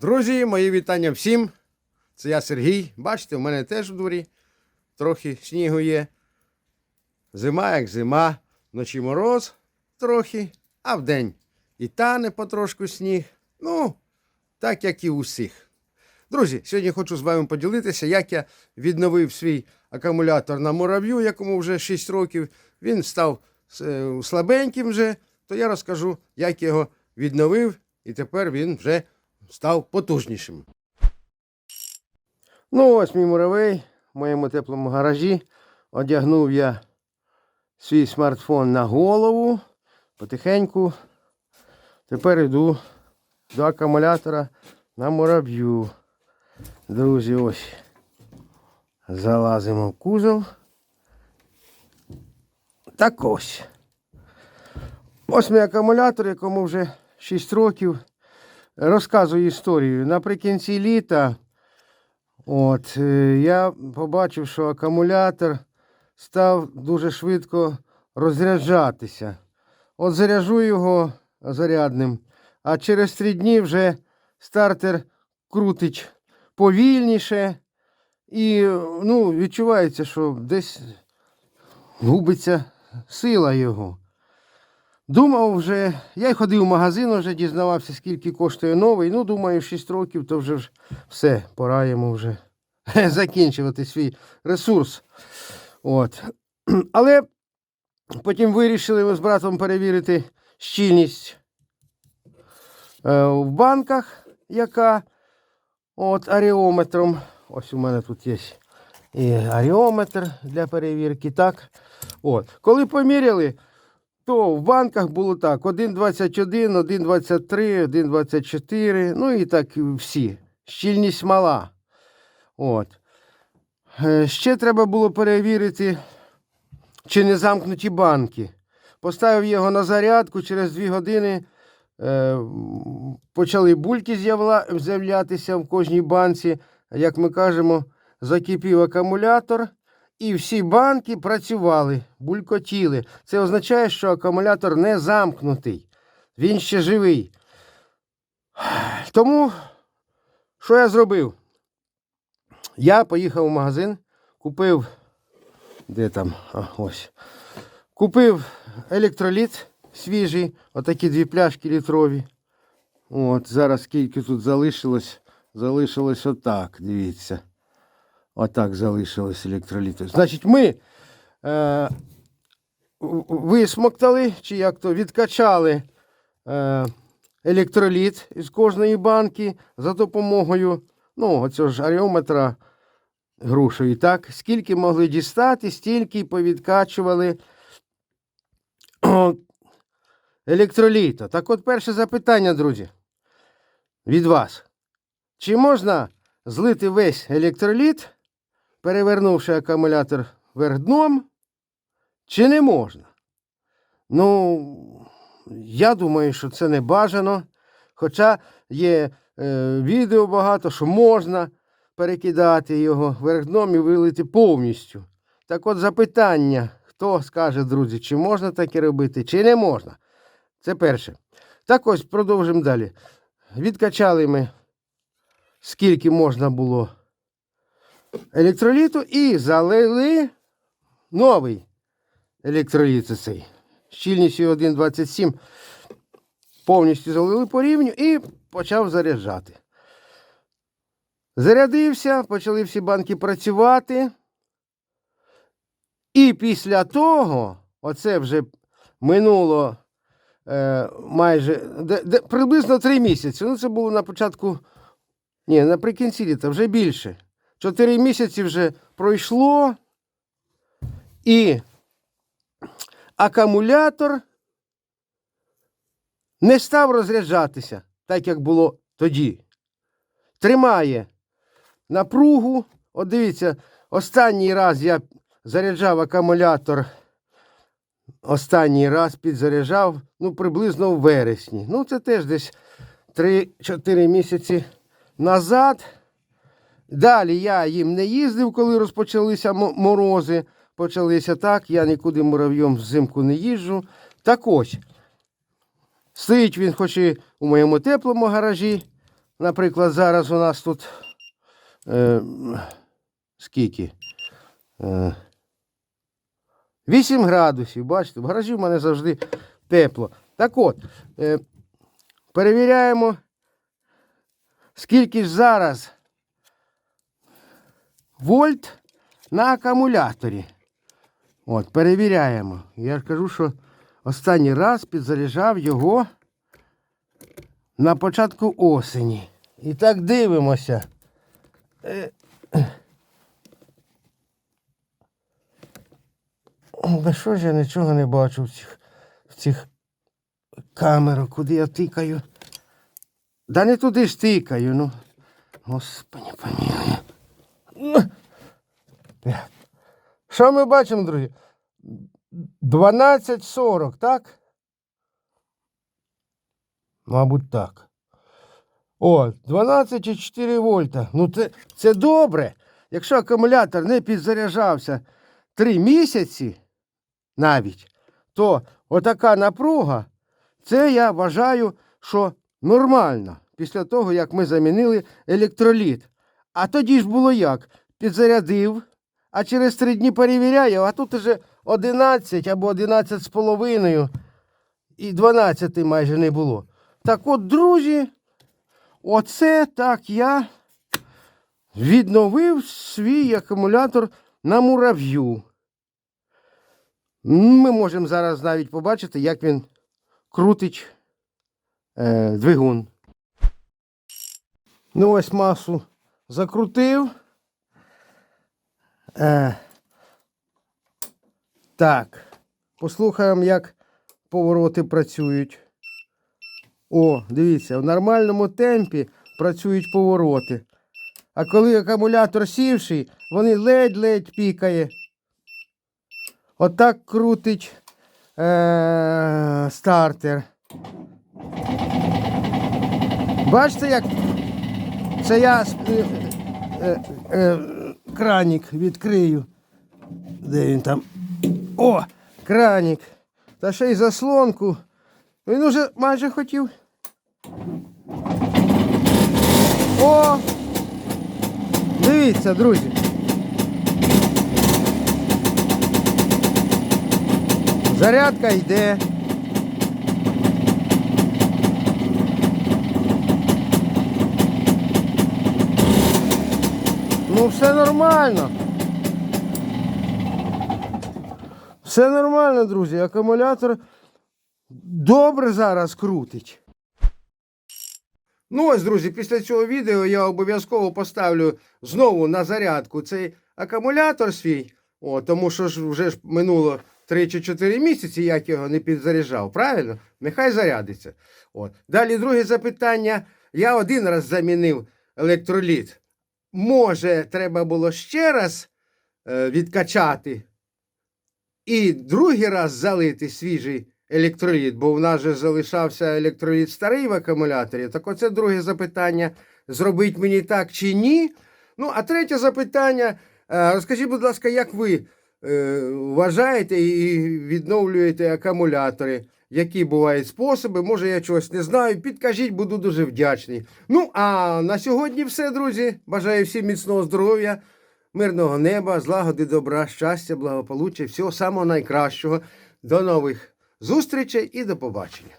Друзі, мої вітання всім. Це я Сергій. Бачите, в мене теж у дворі трохи снігу є. Зима, як зима, вночі мороз трохи, а вдень і тане потрошку сніг. Ну, так як і у всіх. Друзі, сьогодні хочу з вами поділитися, як я відновив свій акумулятор на мурав'ю, якому вже 6 років. Він став е, слабеньким вже, то я розкажу, як його відновив, і тепер він вже став потужнішим. Ну, ось мій муравей в моєму теплому гаражі. Одягнув я свій смартфон на голову. Потихеньку. Тепер йду до акумулятора на мурав'ю. Друзі, ось. Залазимо в кузов. Так ось. Ось мій акумулятор, якому вже 6 років. Розказую історію. Наприкінці літа от, е, я побачив, що акумулятор став дуже швидко розряджатися. От заряджу його зарядним, а через три дні вже стартер крутить повільніше. І ну, відчувається, що десь губиться сила його. Думав вже, я й ходив в магазин, вже дізнавався, скільки коштує новий. Ну, думаю, 6 років, то вже все, пора йому вже закінчувати свій ресурс. От. Але потім вирішили ми з братом перевірити щільність е, в банках, яка от аріометром. Ось у мене тут є і аріометр для перевірки. Так. От. Коли поміряли, то в банках було так: 1,21, 1,23, 1,24, ну і так всі. Щільність мала. От. Е, Ще треба було перевірити, чи не замкнуті банки. Поставив його на зарядку, через 2 години е, почали бульки з'являтися в кожній банці. Як ми кажемо, закипів акумулятор, і всі банки працювали, булькотіли. Це означає, що акумулятор не замкнутий, він ще живий. Тому, що я зробив? Я поїхав в магазин, купив. Де там? А, ось. Купив електроліт свіжий, отакі дві пляшки літрові. От, зараз скільки тут залишилось. Залишилось отак, дивіться. Отак залишилось електроліту. Значить, ми е, висмоктали, чи як то відкачали е, електроліт із кожної банки за допомогою ну, оцього ж аріометра грушею. Так? Скільки могли дістати, стільки повідкачували електроліта. Так от перше запитання, друзі, від вас. Чи можна злити весь електроліт, перевернувши акумулятор вверх дном, чи не можна? Ну, я думаю, що це не бажано. Хоча є е, відео багато, що можна перекидати його вверх дном і вилити повністю. Так от запитання, хто скаже, друзі, чи можна таке робити, чи не можна. Це перше. Так ось продовжимо далі. Відкачали ми скільки можна було електроліту і залили новий електроліт цей. Щільністю 1,27 повністю залили по рівню і почав заряджати. Зарядився, почали всі банки працювати. І після того, оце вже минуло е, майже де, де, приблизно три місяці. Ну, це було на початку ні, наприкінці літа вже більше. Чотири місяці вже пройшло, і акумулятор не став розряджатися, так як було тоді. Тримає напругу. От дивіться, останній раз я заряджав акумулятор. Останній раз підзаряджав, ну, приблизно в вересні. Ну, це теж десь 3-4 місяці назад. Далі я їм не їздив, коли розпочалися морози. Почалися так, я нікуди муравйом взимку не їжджу. Так ось. Стоїть він, хоч і у моєму теплому гаражі, наприклад, зараз у нас тут е, скільки? Е, 8 градусів, бачите, в гаражі в мене завжди тепло. Так от, е, перевіряємо, скільки ж зараз вольт на акумуляторі. От, перевіряємо. Я ж кажу, що останній раз підзаряджав його на початку осені. І так дивимося. Е, що ж я нічого не бачу в цих, в цих камерах, куди я тикаю. Да не туди ж тикаю, ну. Господи, помилуй. Ну. Так. Що ми бачимо, друзі? 12.40, так? Мабуть, так. О, 12,4 вольта. Ну, це, це добре. Якщо акумулятор не підзаряджався 3 місяці навіть, то отака напруга, це я вважаю, що нормально. Після того, як ми замінили електроліт. А тоді ж було як? Підзарядив, а через 3 дні перевіряю, а тут уже 11 або 11 з половиною і 12 майже не було. Так от, друзі, оце так я відновив свій акумулятор на мурав'ю. Ми можемо зараз навіть побачити, як він крутить е, двигун. Ну, ось масу закрутив. Е, так, послухаємо, як повороти працюють. О, дивіться, в нормальному темпі працюють повороти. А коли акумулятор сівший, вони ледь-ледь пікає. Отак крутить е- стартер. Бачите, як це я е- е- кранік відкрию. Де він там? О, кранік. Та ще й заслонку. Він уже майже хотів. О! Дивіться, друзі. Зарядка йде. Ну, все нормально. Все нормально, друзі. Акумулятор добре зараз крутить. Ну ось, друзі, після цього відео я обов'язково поставлю знову на зарядку цей акумулятор свій. О, тому що ж вже ж минуло 3 чи 4 місяці, як його не підзаряджав. Правильно? Нехай зарядиться. От. Далі друге запитання. Я один раз замінив електроліт. Може, треба було ще раз е, відкачати і другий раз залити свіжий електроліт, бо в нас же залишався електроліт старий в акумуляторі. Так оце друге запитання. Зробить мені так чи ні? Ну, а третє запитання. е, Розкажіть, будь ласка, як ви е, вважаєте і відновлюєте акумулятори? Які бувають способи? Може, я чогось не знаю. Підкажіть, буду дуже вдячний. Ну, а на сьогодні все, друзі. Бажаю всім міцного здоров'я, мирного неба, злагоди, добра, щастя, благополуччя, всього самого найкращого. До нових зустрічей і до побачення.